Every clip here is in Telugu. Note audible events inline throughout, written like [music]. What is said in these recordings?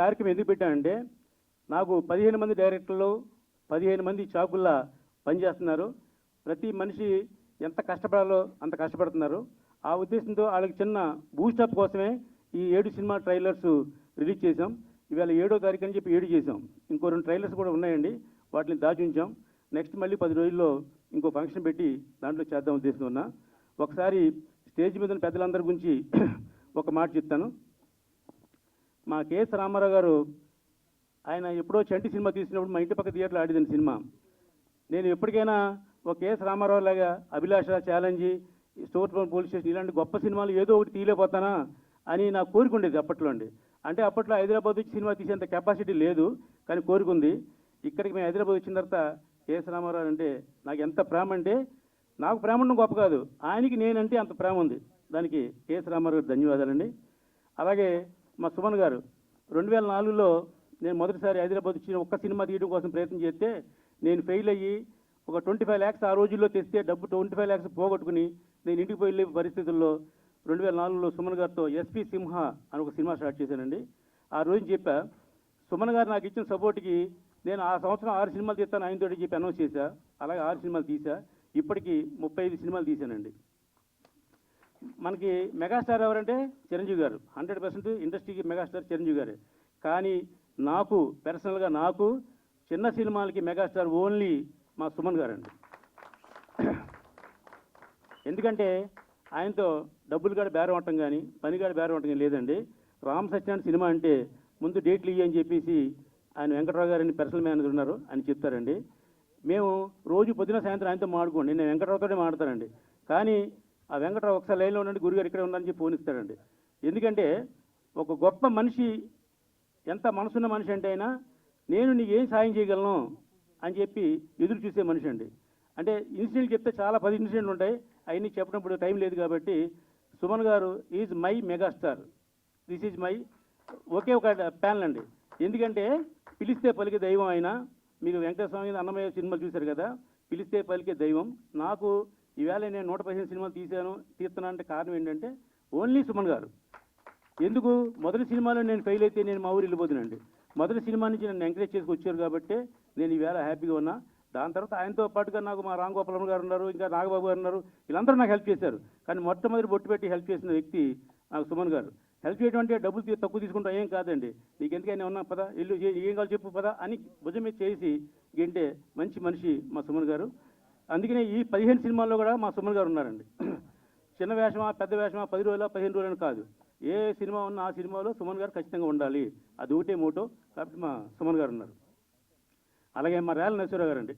కార్యక్రమం ఎందుకు పెట్టానంటే నాకు పదిహేను మంది డైరెక్టర్లు పదిహేను మంది చాకుల్లా పనిచేస్తున్నారు. ప్రతి మనిషి ఎంత కష్టపడాలో అంత కష్టపడుతున్నారు. ఆ ఉద్దేశంతో వాళ్ళకి చిన్న బూస్టప్ కోసమే ఈ ఏడు సినిమా ట్రైలర్స్ రిలీజ్ చేసాం ఇవాళ ఏడో తారీఖు అని చెప్పి ఏడు చేసాం ఇంకో రెండు ట్రైలర్స్ కూడా ఉన్నాయండి. వాటిని దాచి ఉంచాం. నెక్స్ట్ మళ్ళీ పది రోజుల్లో ఇంకో ఫంక్షన్ పెట్టి దాంట్లో చేద్దాం ఉద్దేశం ఉన్నా. ఒకసారి స్టేజ్ మీద పెద్దలందరి గురించి ఒక మాట చెప్తాను. మా కేఎస్ రామారావు గారు ఆయన ఎప్పుడో చంటి సినిమా తీసినప్పుడు మా ఇంటి పక్క థియేటర్లో ఆడిదని సినిమా. నేను ఎప్పటికైనా ఒక కేఎస్ రామారావు లాగా Abhilasha challenge store police station ఇలాంటి గొప్ప సినిమాలు ఏదో ఒకటి తీయలేకపోతానా అని నా కోరిక ఉండేది అప్పట్లో అండి. అంటే అప్పట్లో హైదరాబాద్ వచ్చి సినిమా తీసేంత కెపాసిటీ లేదు కానీ కోరిక ఉంది. ఇక్కడికి మేము హైదరాబాద్ వచ్చిన తర్వాత కేఎస్ రామారావు అంటే నాకు ఎంత ప్రేమ అంటే నాకు ప్రేమ ఉండడం గొప్ప కాదు. ఆయనకి నేనంటే అంత ప్రేమ ఉంది. దానికి కేఎస్ రామారావు గారు ధన్యవాదాలండి. అలాగే మా సుమన్ గారు. రెండు వేల నాలుగులో నేను మొదటిసారి హైదరాబాద్ వచ్చిన ఒక్క సినిమా తీయడం కోసం ప్రయత్నం చేస్తే నేను ఫెయిల్ అయ్యి ఒక ట్వంటీ ఫైవ్ ల్యాక్స్ ఆ రోజుల్లో తెస్తే డబ్బు ట్వంటీ ఫైవ్ ల్యాక్స్ పోగొట్టుకుని నేను ఇంటికి పోయి పరిస్థితుల్లో రెండు వేల నాలుగులో సుమన్ గారితో ఎస్పి సింహ అని ఒక సినిమా స్టార్ట్ చేశానండి. ఆ రోజు చెప్పా సుమన్ గారు నాకు ఇచ్చిన సపోర్ట్కి నేను ఆ సంవత్సరం ఆరు సినిమాలు తీస్తాను ఆయనతోటి చెప్పి అనౌన్స్ చేశా. అలాగే ఆరు సినిమాలు తీసా ఇప్పటికీ ముప్పై ఐదు సినిమాలు తీశానండి. మనకి మెగాస్టార్ ఎవరంటే చిరంజీవి గారు. హండ్రెడ్ పర్సెంట్ ఇండస్ట్రీకి మెగాస్టార్ చిరంజీవి గారు. కానీ నాకు పర్సనల్గా నాకు చిన్న సినిమాలకి మెగాస్టార్ ఓన్లీ మా సుమన్ గారండి. ఎందుకంటే ఆయనతో డబ్బులు కాడ బేరం అవటం కానీ పని కాడ బేరం అవటం కానీ లేదండి. రామ్ సత్యనారాయణ సినిమా అంటే ముందు డేట్లు ఇవ్వని అని చెప్పేసి ఆయన వెంకటరావు గారని పర్సనల్ మేనేజర్ ఉన్నారు అని చెప్తారండి. మేము రోజు పొద్దున సాయంత్రం ఆయనతో మాడుకోండి నేను వెంకటరావుతోనే మాడతానండి కానీ ఆ వెంకటరావు ఒకసారి లైన్లో ఉండండి గురుగారు ఇక్కడ ఉందని చెప్పి ఫోన్ ఎందుకంటే ఒక గొప్ప మనిషి ఎంత మనసున్న మనిషి అంటే అయినా నేను నీకు ఏం సాయం చేయగలను అని చెప్పి ఎదురు చూసే మనిషి అండి. అంటే ఇన్సిడెంట్ చెప్తే చాలా పది ఇన్సిడెంట్లు ఉంటాయి అవన్నీ చెప్పినప్పుడు టైం లేదు కాబట్టి Suman garu is my megastar. This is my ఒకే ఒక ప్యానల్ అండి. ఎందుకంటే పిలిస్తే పలికే దైవం అయినా మీకు వెంకటస్వామి అన్నమయ్య సినిమాలు చూశారు కదా పిలిస్తే పలికే దైవం. నాకు ఈవేళ నేను నూట పదిహేను సినిమాలు తీశాను తీస్తున్నాను అంటే కారణం ఏంటంటే ఓన్లీ సుమన్ గారు. ఎందుకు? మొదటి సినిమాలో నేను ఫెయిల్ అయితే నేను మా ఊరు వెళ్ళిపోతున్నానండి. మొదటి సినిమా నుంచి నన్ను ఎంకరేజ్ చేసుకు వచ్చారు కాబట్టి నేను ఈవేళ హ్యాపీగా ఉన్నా. దాని తర్వాత ఆయనతో పాటుగా నాకు మా రామ్ గోపాలం గారు ఉన్నారు ఇంకా నాగబాబు గారు ఉన్నారు. వీళ్ళందరూ నాకు హెల్ప్ చేశారు. కానీ మొట్టమొదటి బొట్టు పెట్టి హెల్ప్ చేసిన వ్యక్తి నాకు సుమన్ గారు. హెల్ప్ చేయడం అంటే డబ్బులు తక్కువ తీసుకుంటాం ఏం కాదండి. నీకు ఎందుకైనా ఉన్నా పదా ఇల్లు ఏం కావాలి చెప్పు పదా అని భుజం మీద చేసి ఏంటంటే మంచి మనిషి మా సుమన్ గారు. అందుకనే ఈ పదిహేను సినిమాల్లో కూడా మా సుమన్ గారు ఉన్నారండి. చిన్న వేషమా పెద్ద వేషమా పది రోజుల పదిహేను రోజులని కాదు. ఏ సినిమా ఉన్నా ఆ సినిమాలో సుమన్ గారు ఖచ్చితంగా ఉండాలి. అది ఒకటే మోటో కాబట్టి మా సుమన్ గారు ఉన్నారు. అలాగే మా రేల నరసింహరావు గారు అండి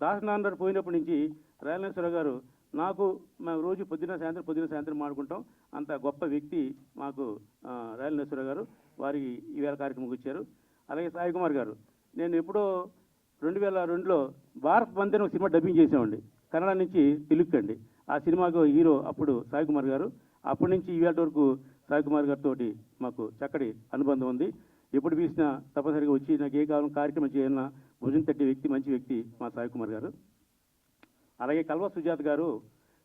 దాసనారాయణ పోయినప్పటి నుంచి రేల నరసింహరావు గారు నాకు మేము రోజు పొద్దున సాయంత్రం పొద్దున సాయంత్రం మాడుకుంటాం అంత గొప్ప వ్యక్తి మాకు ఆ, రేల నరసింహరావు గారు. వారికి ఈవేళ కార్యక్రమంకి వచ్చారు అలాగే సాయి కుమార్ గారు. నేను ఎప్పుడో రెండు వేల రెండులో భారత్ బంద్ అని ఒక సినిమా డబ్బింగ్ చేసామండి కన్నడ నుంచి తెలుగు అండి. ఆ సినిమాకు హీరో అప్పుడు సాయి కుమార్ గారు అప్పటి నుంచి ఈవేళ వరకు సాయి కుమార్ గారితో మాకు చక్కటి అనుబంధం ఉంది. ఎప్పుడు పిలిచినా తప్పనిసరిగా వచ్చి నాకు ఏ కాలం కార్యక్రమం చేయాలన్నా భుజం తట్టే వ్యక్తి మంచి వ్యక్తి మా సాయి కుమార్ గారు. అలాగే కల్వ సుజాత గారు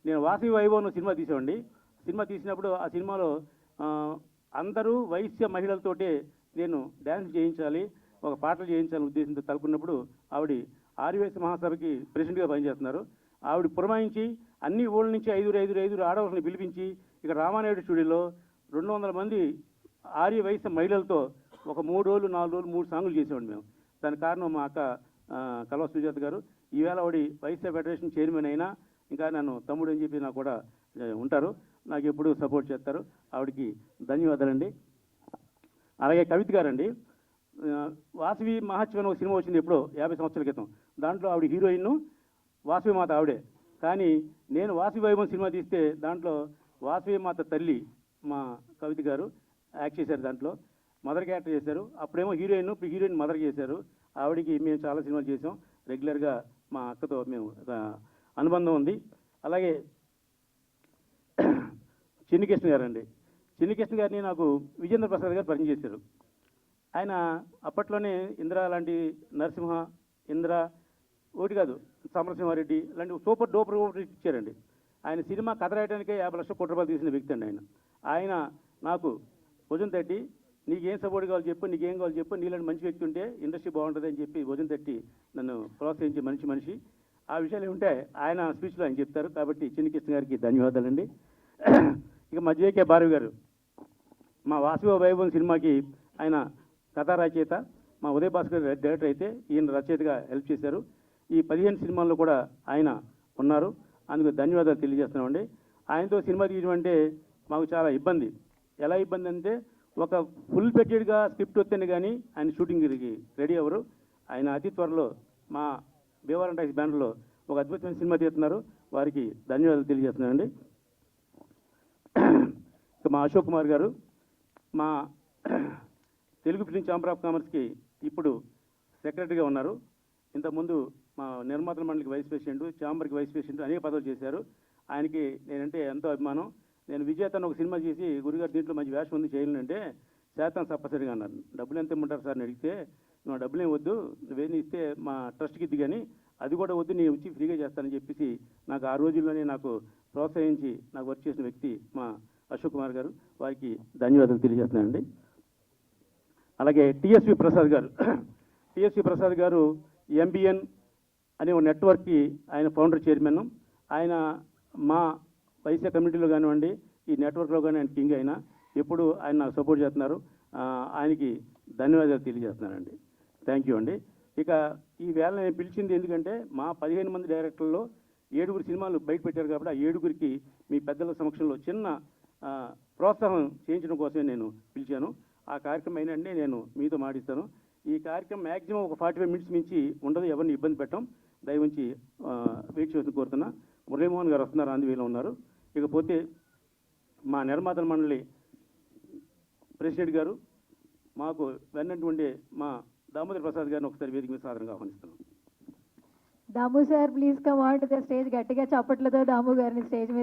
నేను వాసవి వైభవం సినిమా తీసామండి సినిమా తీసినప్పుడు ఆ సినిమాలో అందరూ వైశ్య మహిళలతోటే నేను డ్యాన్స్ చేయించాలి. ఒక పాటలు చేయించాలని ఉద్దేశంతో తలుపుకున్నప్పుడు ఆవిడ ఆర్యవేశ మహాసభకి ప్రెసిడెంట్గా పనిచేస్తున్నారు. ఆవిడ పురమాయించి అన్ని ఊళ్ళ నుంచి ఐదుగురు ఐదుగురు ఐదుగురు ఆడవాళ్ళని పిలిపించి ఇక్కడ రామానాయుడు స్టూడియోలో రెండు వందల మంది ఆర్య వయసు మహిళలతో ఒక మూడు రోజులు నాలుగు రోజులు మూడు సాంగులు చేసేవాడు మేము. దాని కారణం మా అక్క కలవ కల్వ సుజాత గారు. ఈవేళ ఆవిడ వైశ్య ఫెడరేషన్ చైర్మన్ అయినా ఇంకా నన్ను తమ్ముడు అని చెప్పి నాకు కూడా ఉంటారు. నాకు ఎప్పుడు సపోర్ట్ చేస్తారు. ఆవిడకి ధన్యవాదాలండి. అలాగే కవిత గారండి. వాసవి మహత్యం ఒక సినిమా వచ్చింది ఎప్పుడో యాభై సంవత్సరాల క్రితం. దాంట్లో ఆవిడ హీరోయిన్ వాసవి మాత ఆవిడే. కానీ నేను వాసవి వైభవం సినిమా తీస్తే దాంట్లో వాసవి మాత తల్లి మా కవిత గారు యాక్ట్ చేశారు దాంట్లో. మదర్ క్యారెక్టర్ చేశారు. అప్పుడేమో హీరోయిన్ ఇప్పుడు హీరోయిన్ మదర్ చేశారు. ఆవిడకి మేము చాలా సినిమాలు చేసాం రెగ్యులర్గా మా అక్కతో మేము అనుబంధం ఉంది. అలాగే చిన్నికృష్ణ గారు అండి చిన్నికృష్ణ గారిని నాకు విజేంద్ర ప్రసాద్ గారు పరిచయం చేశారు. ఆయన అప్పట్లోనే ఇందిరా లాంటి నరసింహ ఇంద్ర ఒకటి కాదు సమరసింహారెడ్డి లాంటి సూపర్ డూపర్ ఒకటి ఇచ్చారండి. ఆయన సినిమా కథ రాయడానికే యాభై లక్షల కోట్ల రూపాయలు తీసిన వ్యక్తి అండి ఆయన. ఆయన నాకు భుజం తట్టి నీకేం సపోర్ట్ కావాలో చెప్పు నీకేం కావాలో చెప్పు నీలాంటి మంచి వ్యక్తి ఉంటే ఇండస్ట్రీ బాగుంటుంది అని చెప్పి భుజం తట్టి నన్ను ప్రోత్సహించే మనిషి మనిషి. ఆ విషయాలు ఉంటే ఆయన స్పీచ్లో ఆయన చెప్తారు. కాబట్టి చిన్నకృష్ణ గారికి ధన్యవాదాలండి. ఇక మధ్య కే భారవి గారు. మా వాసువ వైభవం సినిమాకి ఆయన కథా రచయిత మా ఉదయ్ భాస్కర్ డైరెక్టర్ అయితే ఈయన రచయితగా హెల్ప్ చేశారు. ఈ పదిహేను సినిమాల్లో కూడా ఆయన ఉన్నారు. అందుకు ధన్యవాదాలు తెలియజేస్తున్నామండి. ఆయనతో సినిమా తీయడం అంటే మాకు చాలా ఇబ్బంది. ఎలా ఇబ్బంది అంటే ఒక ఫుల్ బడ్జెట్గా స్క్రిప్ట్ వస్తేనే కానీ ఆయన షూటింగ్కి రెడీ అవ్వరు. ఆయన అతి త్వరలో మా భీవరం టాక్స్ బ్యానర్లో ఒక అద్భుతమైన సినిమా తీస్తున్నారు. వారికి ధన్యవాదాలు తెలియజేస్తున్నానండి. మా అశోక్ కుమార్ గారు మా తెలుగు ఫిలిం ఛాంబర్ ఆఫ్ కామర్స్కి ఇప్పుడు సెక్రటరీగా ఉన్నారు. ఇంతకుముందు మా నిర్మాతల మండలికి వైస్ ప్రెసిడెంట్ ఛాంబర్కి వైస్ ప్రెసిడెంట్ అనేక పదవులు చేశారు. ఆయనకి నేనంటే ఎంతో అభిమానం. నేను విజేతను ఒక సినిమా చేసి గురుగారు దీంట్లో మంచి వేషం ఉంది చేయాలంటే శాతం తప్పసరిగా అన్నారు. డబ్బులు ఎంత ఇమ్మంటారు సార్ అని అడిగితే నువ్వు డబ్బులు ఏం వద్దు నువ్వేమి ఇస్తే మా ట్రస్ట్కి ఇది కానీ అది కూడా వద్దు నేను వచ్చి ఫ్రీగా చేస్తానని చెప్పేసి నాకు ఆ రోజుల్లోనే నాకు ప్రోత్సహించి నాకు వర్క్ చేసిన వ్యక్తి మా అశోక్ కుమార్ గారు. వారికి ధన్యవాదాలు తెలియజేస్తున్నానండి. అలాగే టిఎస్వి ప్రసాద్ గారు. [clears throat] టిఎస్వి ప్రసాద్ గారు ఎంబిఎన్ అనే ఒక నెట్వర్క్కి ఆయన ఫౌండర్ చైర్మన్. ఆయన మా వైశ్య కమ్యూనిటీలో కానివ్వండి ఈ నెట్వర్క్లో కానీ ఆయన కింగ్ అయినా. ఎప్పుడు ఆయన నాకు సపోర్ట్ చేస్తున్నారు. ఆయనకి ధన్యవాదాలు తెలియజేస్తున్నానండి. థ్యాంక్ యూ అండి. ఇక ఈ వేళ నేను పిలిచింది ఎందుకంటే మా పదిహేను మంది డైరెక్టర్లో ఏడుగురు సినిమాలు బయట పెట్టారు కాబట్టి ఆ ఏడుగురికి మీ పెద్దల సమక్షంలో చిన్న ప్రోత్సాహం చేయించడం కోసమే నేను పిలిచాను. ఆ కార్యక్రమం అయినండి నేను మీతో మాటిస్తాను. ఈ కార్యక్రమం మ్యాక్సిమం ఒక ఫార్టీ ఫైవ్ మినిట్స్ మించి ఉండదు ఎవరిని ఇబ్బంది పెట్టం. దయవుంచి ఆ, వెయిట్ చేసి కోరుతున్నా మురళీమోహన్ గారు వస్తున్నారు అందువేలో ఉన్నారు. ఇకపోతే మా నిర్మాతల మండలి ప్రెసిడెంట్ గారు మాకు వెన్నటువంటి మా దామోదర్ ప్రసాద్ గారిని ఒకసారి వేదిక మీద సాధారణంగా ఆహ్వానిస్తున్నాం. Damu sir please come on to the stage గట్టిగా చప్పట్లతో దాము గారిని స్టేజ్ మీద